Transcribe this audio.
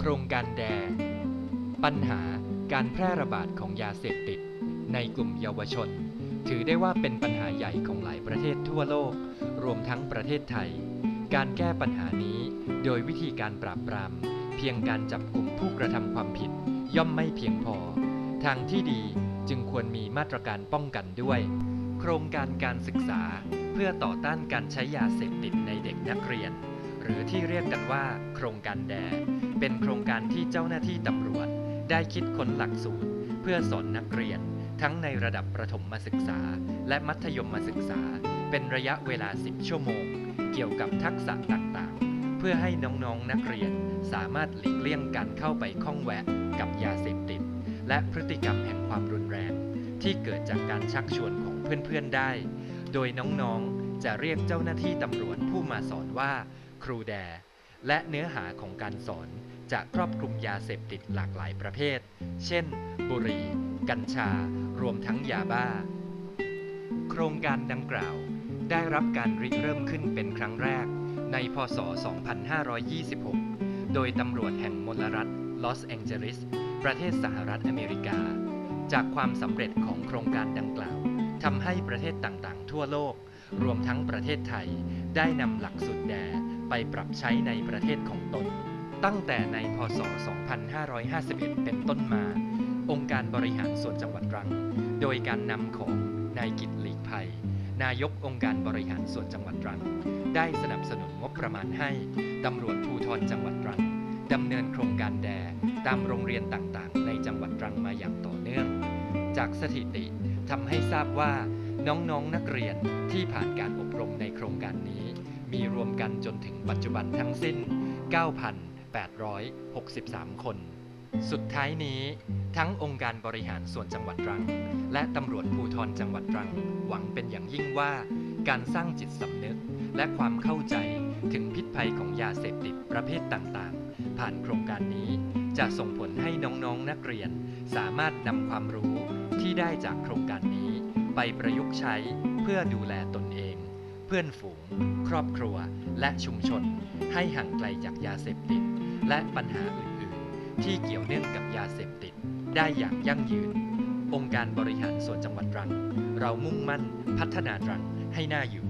ครงการแด ปัญหาการแพร่ระบาดของยาเสพติด ในกลุ่มเยาวชน ถือได้ว่าเป็นปัญหาใหญ่ของหลายประเทศทั่วโลก รวมทั้งประเทศไทย การแก้ปัญหานี้โดยวิธีการปราบปราม เพียงการจับกลุ่มผู้กระทำความผิด ย่อมไม่เพียงพอ ทางที่ดีจึงควรมีมาตรการป้องกันด้วย โครงการการศึกษาเพื่อต่อต้านการใช้ยาเสพติดในเด็กนักเรียน หรือที่เรียกกันว่า โครงการแด เป็นโครงการที่เจ้าหน้าที่ตำรวจ ได้คิดค้นหลักสูตร เพื่อสอนนักเรียน ทั้งในระดับประถมศึกษา และมัธยมศึกษา เป็นระยะเวลา 10 ชั่วโมง เกี่ยวกับทักษะต่างๆ เพื่อให้น้องๆนนักเรียนสามารถหลีกเลี่ยงการเข้าไปข้องแวะกับยาเสพติด และพฤติกรรมแห่งความรุนแรง ที่เกิดจากการชักชวนของเพื่อนๆได้ โดยน้องๆจะเรียกเจ้าหน้าที่ตำรวจผู้มาสอนว่า ครูแดและเนื้อหาของการสอน จะครอบคลุมยาเสพติดหลากหลายประเภท เช่น บุหรี่ กัญชา รวมทั้งยาบ้า โครงการดังกล่าว ได้รับการริเริ่มขึ้นเป็นครั้งแรก ในพศ 2526 โดยตำรวจแห่งมลรัฐลอสแองเจลิส ประเทศสหรัฐอเมริกา จากความสำเร็จของโครงการดังกล่าวทำให้ประเทศต่างๆ ทั่วโลก รวมทั้งประเทศไทย ได้นำหลักสูตรแดไปปรับใช้ในประเทศของตน ตั้งแต่ในพศ 2551 เป็นต้นมา องค์การบริหารส่วนจังหวัดตรัง โดยการนำของนายกิตหลีกภัย นายกองค์การบริหารส่วนจังหวัดตรัง ได้สนับสนุนงบประมาณให้ตำรวจภูธรจังหวัดตรังดำเนินโครงการแดตามโรงเรียนต่างๆ ในจังหวัดตรังมาอย่างต่อเนื่อง จากสถิติทำให้ทราบว่าน้องๆนนักเรียนที่ผ่านการอบรมในโครงการนี้ มีรวมกันจนถึงปัจจุบันทั้งสิ้น 9,863 คน สุดท้ายนี้ทั้งองค์การบริหารส่วนจังหวัดตรัง และตำรวจภูธรจังหวัดตรัง หวังเป็นอย่างยิ่งว่าการสร้างจิตสำนึกและความเข้าใจถึงพิษภัยของยาเสพติดประเภทต่างๆ ผ่านโครงการนี้จะส่งผลให้น้องๆนนักเรียน สามารถนำความรู้ที่ได้จากโครงการนี้ ไปประยุกต์ใช้เพื่อดูแลตนเอง พื่อนฝูง ครอบครัว และชุมชน ให้ห่างไกลจากยาเสพติด และปัญหาอื่นๆ ที่เกี่ยวเนื่องกับยาเสพติด ได้อย่างยั่งยืน องค์การบริหารส่วนจังหวัดตรัง เรามุ่งมั่นพัฒนาตรังให้น่าอยู่